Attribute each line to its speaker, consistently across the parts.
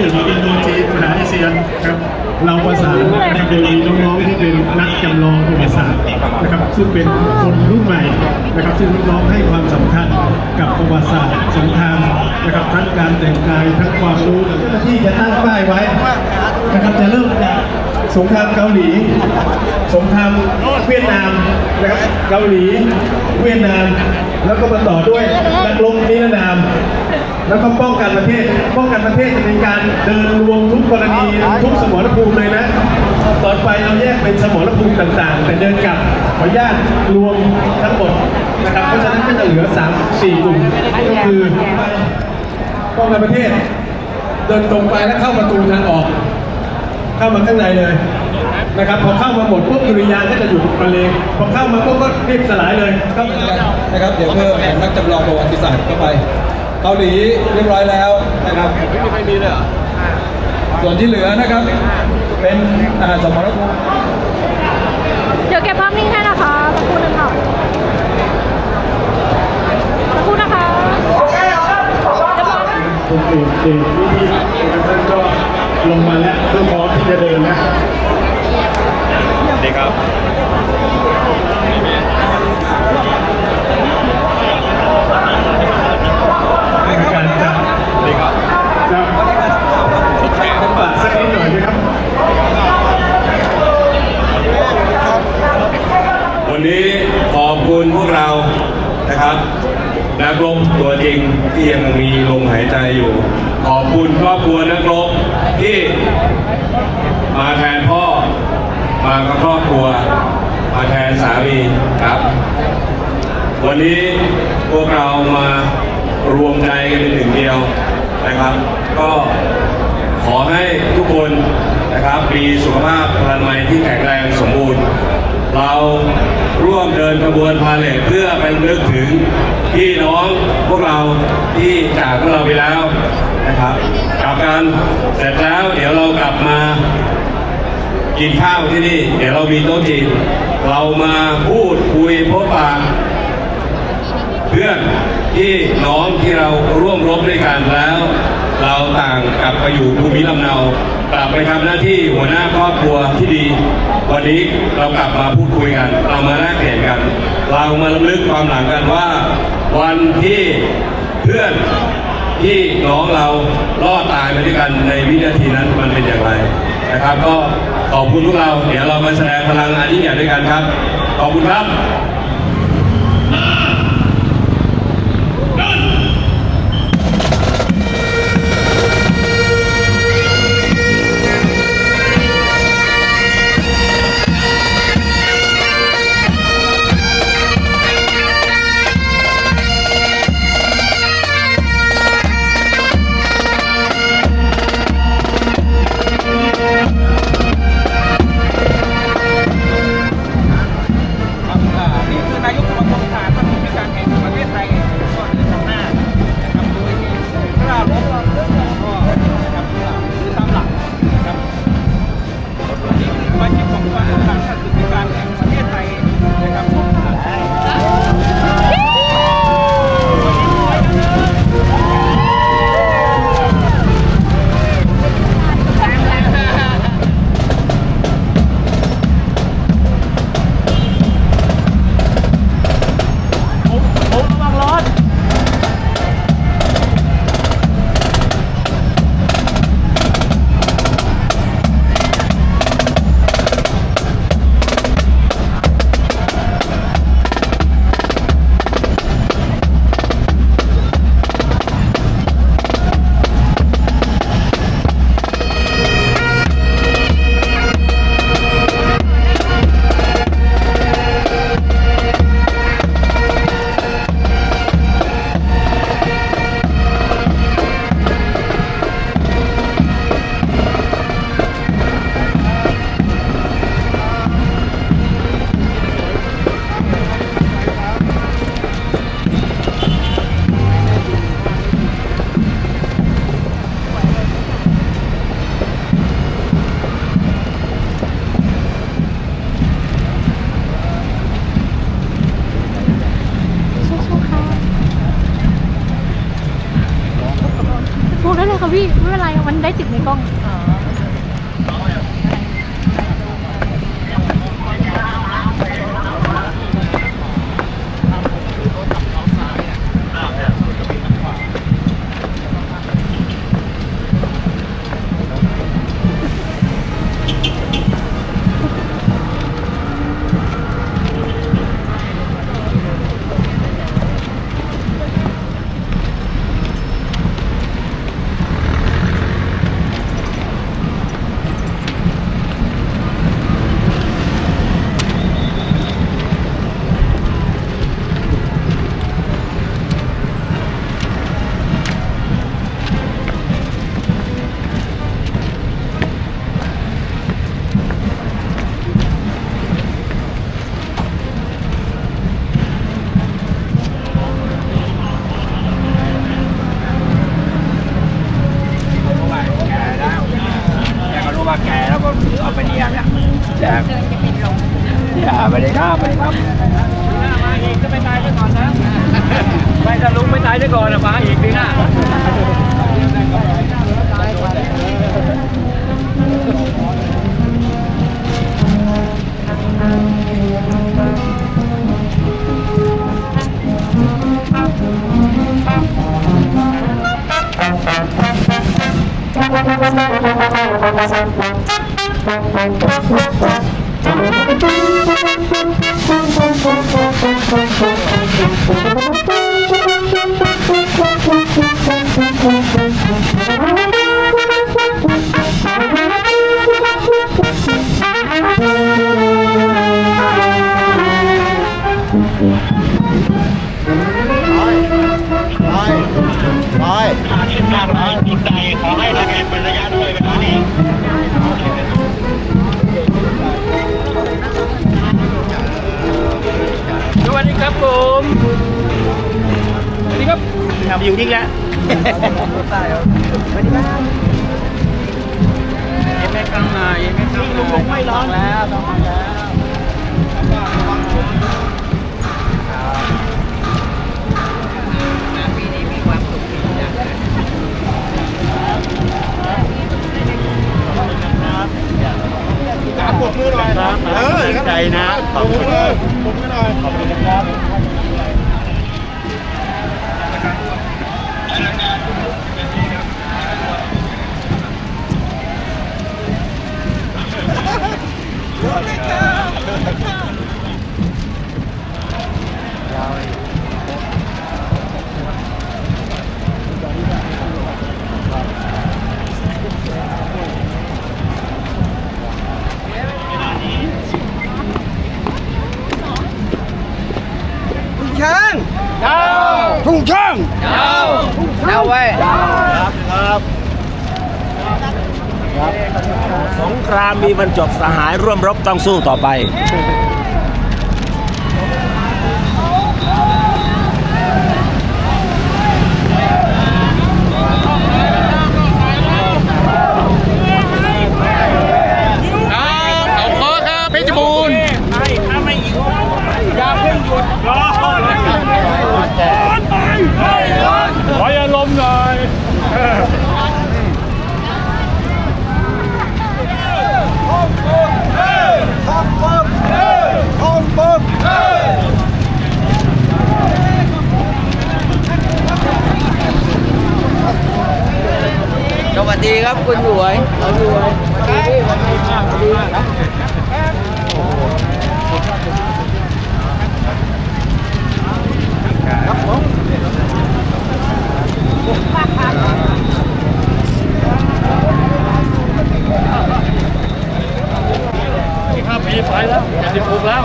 Speaker 1: ที่หนึ่งอินโดจีนมหาอาเซียนครับเราประสานนะครับโดยมีน้องๆที่เป็นนักจำลองประวัติศาสตร์นะครับซึ่งเป็นคนรุ่นใหม่นะครับซึ่งน้องให้ความสำคัญกับประวัติศาสตร์สงครามนะครับทั้งการแต่งกายทั้งความรู้เจ้าหน้าที่จะตั้งป้ายไว้นะครับจะเริ่มจากสงครามเกาหลี สงครามเวียดนามนะครับเกาหลีเวียดนาม แล้วก็มาต่อด้วยนักรบนิรนาม แล้วก็ป้องกันประเทศ ป้องกันประเทศจะเป็นการเดินรวมทุกกรณีทุกสมรภูมิเลยนะต่อไปเราแยกเป็นสมรภูมิต่างๆ แต่เดินกลับขออนุญาตรวมทั้งหมดนะครับเพราะฉะนั้นก็จะเหลือ 3 4กลุ่มก็คือป้องกันประเทศ เดินตรงไปแล้วเข้าประตูทางออก เข้ามาข้างในเลยนะครับพอเข้ามาหมดปุ๊บดุริยางค์ก็จะหยุดบรรเลงพอเข้ามาปุ๊บก็รีบสลายเลยเข้ามา
Speaker 2: นะครับ เดี๋ยวเพิ่มนักจำลองประวัติศาสตร์เข้าไป เกาหลีเรียบร้อยแล้วนะครับ ไม่มีใครมีเลยเหรอส่วนที่เหลือนะครับ เป็นอาหารสมรภูมิ
Speaker 3: เดี๋ยวเก็บภาพนิ่งให้นะคะสักครู่นึงค่ะสักครู่นะคะ
Speaker 1: คนอื่นเองวิธีท่านก็ลงมาแล้วเพื่อพร้อมที่จะเดินนะ
Speaker 4: ดีครับ
Speaker 1: ในการจะ
Speaker 4: ดีครับ
Speaker 1: จะจะปัดสักนิดหน่อยไหมครับ
Speaker 4: วันนี้ขอบคุณพวกเรานะ ครับนักรบตัวจริงที่ยังมีลมหายใจอยู่ ขอบคุณครอบครัวนักรบที่มาแทนพ่อ มากับครอบครัว มาแทนสามีครับ วันนี้พวกเรามารวมใจกันเป็นหนึ่งเดียวนะครับ ก็ขอให้ทุกคนนะครับมีสุขภาพพลามัยที่แข็งแรงสมบูรณ์ เราร่วมเดินขบวนพาเลทเพื่อไปนึกถึงพี่น้องพวกเราที่จากพวกเราไปแล้วนะครับกลับกันเสร็จแล้วเดี๋ยวเรากลับมากินข้าวที่นี่ เดี๋ยวเรามีโต๊ะจีนเรามาพูดคุยพบปะเพื่อนที่น้องที่เราร่วมรบด้วยกันแล้ว ต่างกลับไปอยู่ภูมิลำเนากลับไปทำหน้าที่หัวหน้าครอบครัวที่ดี วันนี้เรากลับมาพูดคุยกัน เรามาแลกเปลี่ยนกัน เรามาลำลึกความหลังกันว่า วันที่เพื่อนที่น้องเรารอดตายไปด้วยกันในวินาทีนั้นมันเป็นอย่างไรนะครับ ก็ขอบคุณพวกเรา เดี๋ยวเรามาแสดงพลังอันยิ่งใหญ่ด้วยกันครับ ขอบคุณครับ
Speaker 2: มั
Speaker 3: อ
Speaker 5: ย่าไปครับไปเลยครับมาอีกก็ไม่ตายซะก่อนนะไม่ถ้าลุงไม่ตายซะก่อนอะมาอีกปีหน้า ครับทำอยู่นี่แหละสวัสดีครับเอ็มแม่กลางหน่อยเอ็มแม่กลางหน่อยไม่ร้อนแล้วต้องแล้วปีนี้มีความสุขดีจัง
Speaker 1: เออใจนะขอบคุณเลยผมก็หน่อยขอบคุณครับ
Speaker 5: ทุ่งช่างเอาไว้
Speaker 6: สงครามมีบรรจบสหายร่วมรบต้องสู้ต่อไป
Speaker 5: เขาคอครับเพชรบูรณ์อย่าเพิ่งหยุดรอ
Speaker 1: ขออย่าลมหน่อย
Speaker 5: สวัสดีครับคุณหลวยเอาหลวยดีนะ
Speaker 1: ห้าปีไปแล้วสิบหกแล้ว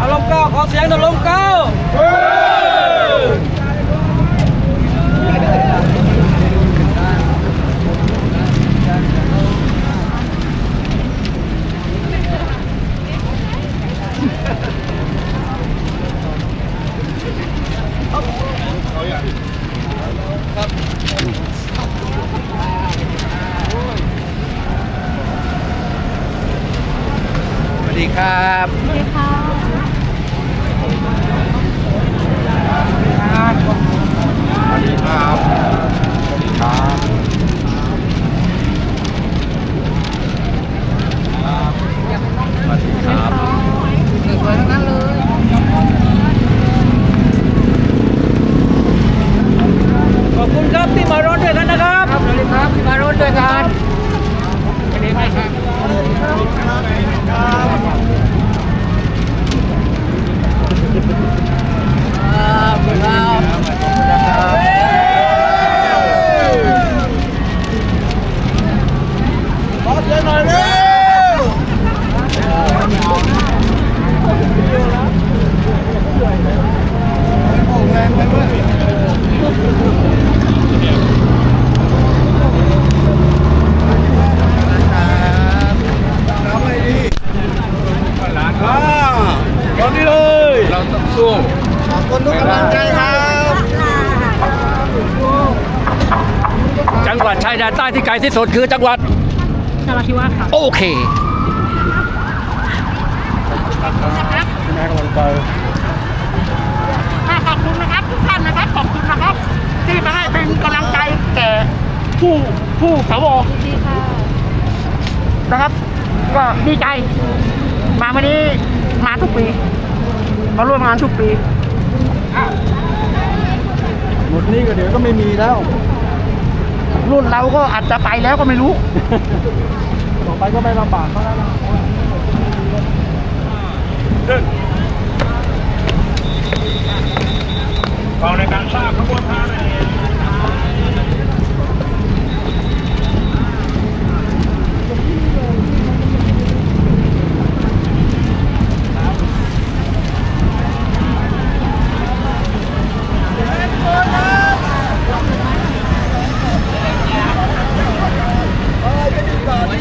Speaker 2: อารมณ์เก้าขอเสียง
Speaker 5: อารมณ์เก้าสวัสดีครับ
Speaker 3: สวัสดีครับ
Speaker 5: สวัสดีครับสวัสดีครับสวัสดีครับสวยๆทั้งนั้นเลย ขอบคุณครับที่มารถด้วยกันนะครับสวัสดีครับที่มารถด้วยกันสวัสดีครับขอเสียงหน่อยเร็ว ตอนนี้เลย เราต้องสู้ขอบคุณทุกกำลังใจครับ จังหวัดชายแดนใต้ ที่ไกลที่สุดคือจังหวัด
Speaker 3: นราธิวาสค่ะ
Speaker 5: โอเค
Speaker 7: ขอบคุณนะครับทุกท่านนะครับขอบคุณนะครับ ที่มาให้เป็นกำลังใจแก่ผู้ผู้สว
Speaker 3: ดีค่ะ
Speaker 7: นะครับ ก็ดีใจ มาวันนี้มาทุกปีมาร่วมงานทุกปี
Speaker 2: หมดนี้ก็เดี๋ยวก็ไม่มีแล้ว
Speaker 7: รุ่นเราก็อาจจะไปแล้วก็ไม่รู้
Speaker 2: ต่อไปก็ไม่ลำบากเขาแล้วนะ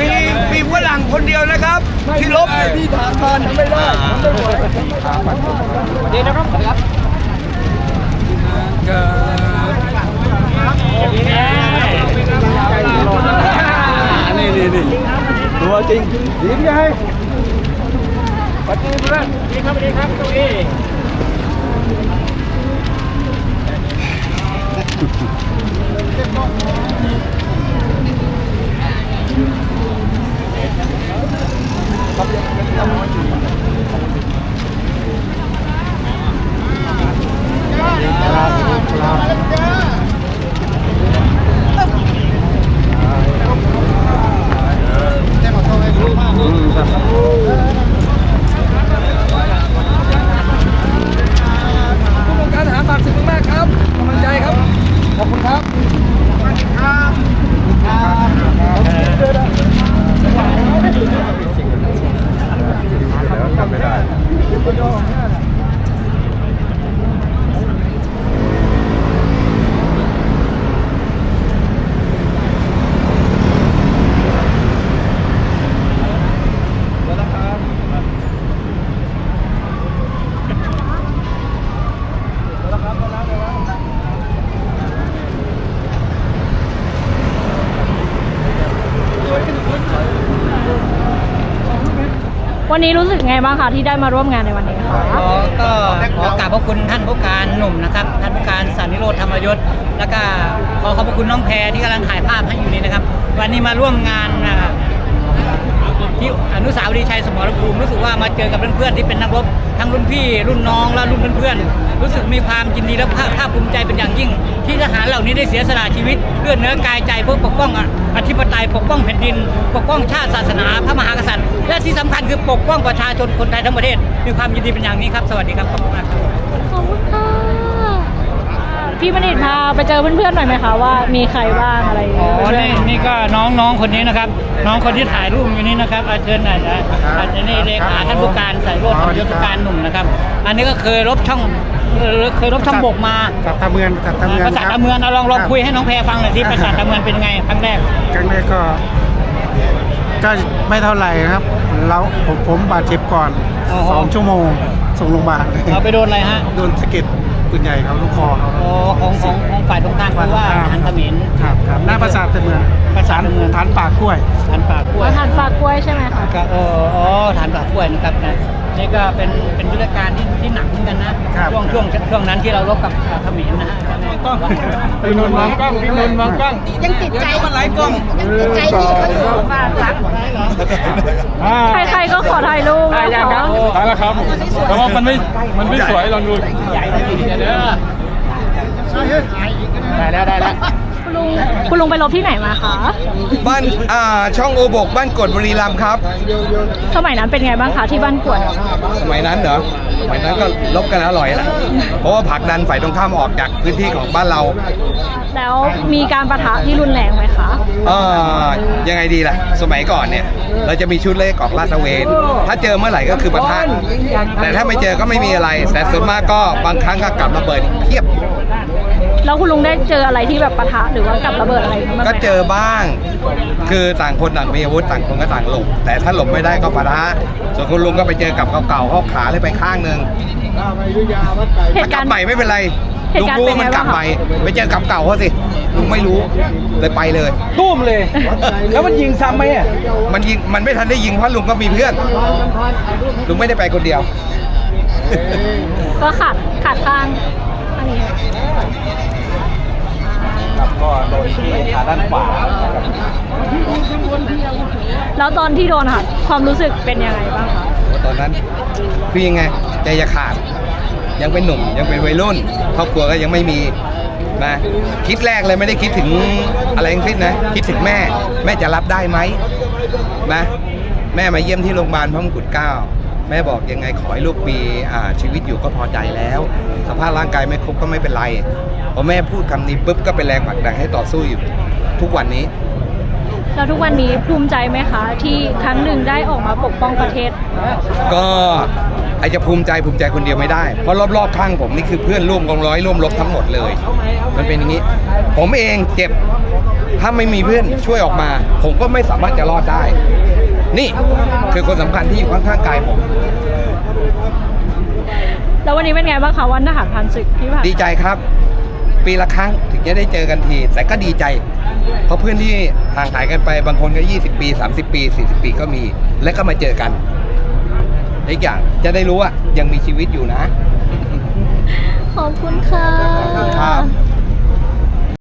Speaker 5: มีมีฝรั่งคนเดียวนะครับ ที่ลบที่ฐานทานทำไม่ได้ทำไม่ไหวดีนะครับครับนี่นี่นี่ ตัวจริงดีพี่ให้สวัสดีเพื่อนดีครับสวัสดีครับตับ วเอผู้ประการหาปากสุดมากครับกำลังใจครับ ขอบคุณครับ
Speaker 3: วันนี้รู้สึกไงบ้างคะที่ได้มาร่วมงานในวันนี้คะ
Speaker 8: ขอก็ขอกราบพระคุณท่านผู้การหนุ่มนะครับ ท่านผู้การสันนิโรธธรรมยศ แล้วก็ขอขอบพระคุณน้องแพรที่กำลังถ่ายภาพให้อยู่นี้นะครับ วันนี้มาร่วมงานอ่าที่อนุสาวรีย์ชัยสมรภูมิรู้สึกว่ามาเจอกับเพื่อนๆที่เป็นนักรบ ทั้งรุ่นพี่ รุ่นน้องและรุ่นเพื่อนๆรู้สึกมีความยินดีและภาคภาคภูมิใจเป็นอย่างยิ่ง ที่ทหารเหล่านี้ได้เสียสละชีวิตเพื่อเนื้อกายใจเพื่อปกป้องอธิปไตยปกป้องแผ่นดิน ปกป้องชาติศาสนาพระมหากษัตริย์ และที่สำคัญคือปกป้องประชาชนคนไทยทั้งประเทศมีความยินดีเป็นอย่างนี้ครับ สวัสดีครับขอบคุณมากครับ
Speaker 3: ขอบคุณค่ะ พี่มณิตพาไปเจอเพื่อนๆหน่อยไหมคะว่ามีใครบ้างอะไรอย่าง
Speaker 8: อ๋
Speaker 3: เงี้ย
Speaker 8: อนี่นี่ก็น้องน้องคนนี้นะครับ น้องคนที่ถ่ายรูปอยู่นี่นะครับอาเชิญหน่อยนะอาจารย์นี่เลขาท่านผู้การสายโรดธรรมยศผู้การหนุ่มนะครับ อันนี้ก็เคยรบช่องเอ่อเคยรบช่องบกมา
Speaker 9: กับตาเมือนกับตาเมือน
Speaker 8: ภาษาตะเมือนเอาลองลองคุยให้น้องแพรฟังหน่อยที่ภาษาตะเมือนเป็นไงครั้งแรก
Speaker 9: ครั้งแรกก็ก็ไม่เท่าไหร่ครับเราผมผมบาดเจ็บก่อน
Speaker 8: อ๋อ
Speaker 9: สองชั่วโมงส่งโรงพยาบาล
Speaker 8: เอาไปโดนอะไรฮะ
Speaker 9: โดนสะเก็ด ปืนใหญ่ครับลูกคอเขา
Speaker 8: อ๋อของของของฝ่ายตรงข้ามคือว่าทหารเขมร
Speaker 9: ครับครับหน้าปราสาทตาเมือน
Speaker 8: ภาษาตะเมือน
Speaker 9: ฐานป่ากล้วย
Speaker 8: ฐานป่ากล้วย
Speaker 3: ทานปลากล้วยใช่ไหมคะ
Speaker 8: ก็เอออ๋อฐานป่ากล้วยนะครับนะ นี่ก็เป็นเป็นยุทธการที่ที่หนักเหมือนกันนะ ครับช่วงช่วงช่วงนั้นที่เรารบกับเขมรนะฮะ
Speaker 2: พี่นนท์มองกล้องพี่นนท์มองกล้อง
Speaker 7: ยังติดใจมันหลายกล้องยังติดใจที่เขาอยู่บ้านรัก
Speaker 3: ใครๆก็ขอถ่ายรูปนะคะ
Speaker 2: ได้แล้วครับ แต่ว่ามันไม่ มันไม่สวยลองดู
Speaker 7: ได้แล้วได้แล้ว
Speaker 3: คุณ ลุงคุณลุงไปลบที่ไหนมาคะ
Speaker 10: บ้านอ่าช่องโอโบกบ้านกดบุรีรัมย์ครับ
Speaker 3: สมัยนั้นเป็นไงบ้างคะที่บ้านกวด
Speaker 10: สมัยนั้นเหรอ สมัยนั้นก็ลบกันอร่อยแหละเพราะว่าผลักดันฝ่ายตรงข้ามออกจากพื้นที่ของบ้านเรา
Speaker 3: แล้วมีการประทะที่รุนแรงไหมคะ
Speaker 10: เออยังไงดีล่ะ สมัยก่อนเนี่ย เราจะมีชุดเลขออกลาดตระเวน ถ้าเจอเมื่อไหร่ก็คือปะทะแต่ถ้าไม่เจอก็ไม่มีอะไร แต่ส่วนมากก็บางครั้งก็กลับระเบิดเพียบ
Speaker 3: แล้วคุณลุงได้เจออะไรที่แบบประทะหรือว่ากับระเบิดอะไรบ้างไหม
Speaker 10: ก็เจอบ้าง คือต่างคนต่างมีอาวุธต่างคนก็ต่างหลบแต่ถ้าหลบไม่ได้ก็ปะทะส่วนคุณลุงก็ไปเจอกับเก่าๆเข้าขาเลยไปข้างหนึ่ง
Speaker 3: เห
Speaker 10: ถ้า
Speaker 3: ตุ
Speaker 10: ก
Speaker 3: กา
Speaker 10: ลั
Speaker 3: ร
Speaker 10: บ
Speaker 3: ณ์
Speaker 10: ใหม่ไม่เป็นไร
Speaker 3: เห
Speaker 10: ลุ
Speaker 3: ตุ
Speaker 10: ง
Speaker 3: การณ์
Speaker 10: รู้ว่ามัน
Speaker 3: เป็นไง
Speaker 10: กลับ
Speaker 3: บ้าง
Speaker 10: ใหม่
Speaker 3: คะ
Speaker 10: ไปเจอกับเก่าเขาสิลุงไม่รู้เลยไปเลย
Speaker 2: ตุ้มเลย แล้วมันยิงซ้ำไหมอะ
Speaker 10: มันยิงมันไม่ทันได้ยิงเพราะลุงก็มีเพื่อนลุงไม่ได้ไปคนเดียว
Speaker 3: ก็ขาดขาดข้าง อันนี้
Speaker 2: ก็โดนที่ขาด้านขวา
Speaker 3: แล้วตอนที่โดนค่ะ ความรู้สึกเป็นยังไงบ้างคะ
Speaker 10: ตอนนั้นคือยังไงใจจะขาด ยังเป็นหนุ่มยังเป็นวัยรุ่นครอบครัวก็ยังไม่มีนะคิดแรกเลยไม่ได้คิดถึงอะไรทั้งสิ้นนะคิดถึงแม่ แม่จะรับได้ไหมนะแม่มาเยี่ยมที่โรงพยาบาลพระมงกุฎเกล้า แม่บอกยังไงขอให้ลูกมีอ่าชีวิตอยู่ก็พอใจแล้ว สภาพร่างกายไม่ครบก็ไม่เป็นไรพอแม่พูดคำนี้ปุ๊บก็เป็นแรงผลักดันให้ต่อสู้อยู่ทุกวันนี้
Speaker 3: แล้วทุกวันนี้ภูมิใจไหมคะ ที่ครั้งหนึ่งได้ออกมาปกป้องประเทศ
Speaker 10: ก็ไอจะภูมิใจภูมิใจคนเดียวไม่ได้ เพราะรอบๆข้างผมนี่คือเพื่อนร่วมกองร้อยร่วมรบทั้งหมดเลย มันเป็นอย่างนี้ ผมเองเจ็บถ้าไม่มีเพื่อนช่วยออกมา ผมก็ไม่สามารถจะรอดได้ นี่คือคนสำคัญที่อยู่ข้างๆกายผม
Speaker 3: แล้ววันนี้เป็นไงบ้างคะวันทหารพันศึกที่ผ่าน
Speaker 10: ดีใจครับ ปีละครั้งถึงจะได้เจอกันที แต่ก็ดีใจ เพราะเพื่อนที่ห่างหายกันไปบางคนก็ 20 ปี 30 ปี 40 ปีก็มี และก็มาเจอกันอีกอย่างจะได้รู้ว่ายังมีชีวิตอยู่นะ
Speaker 3: ขอบคุณค่ะ
Speaker 10: ครับ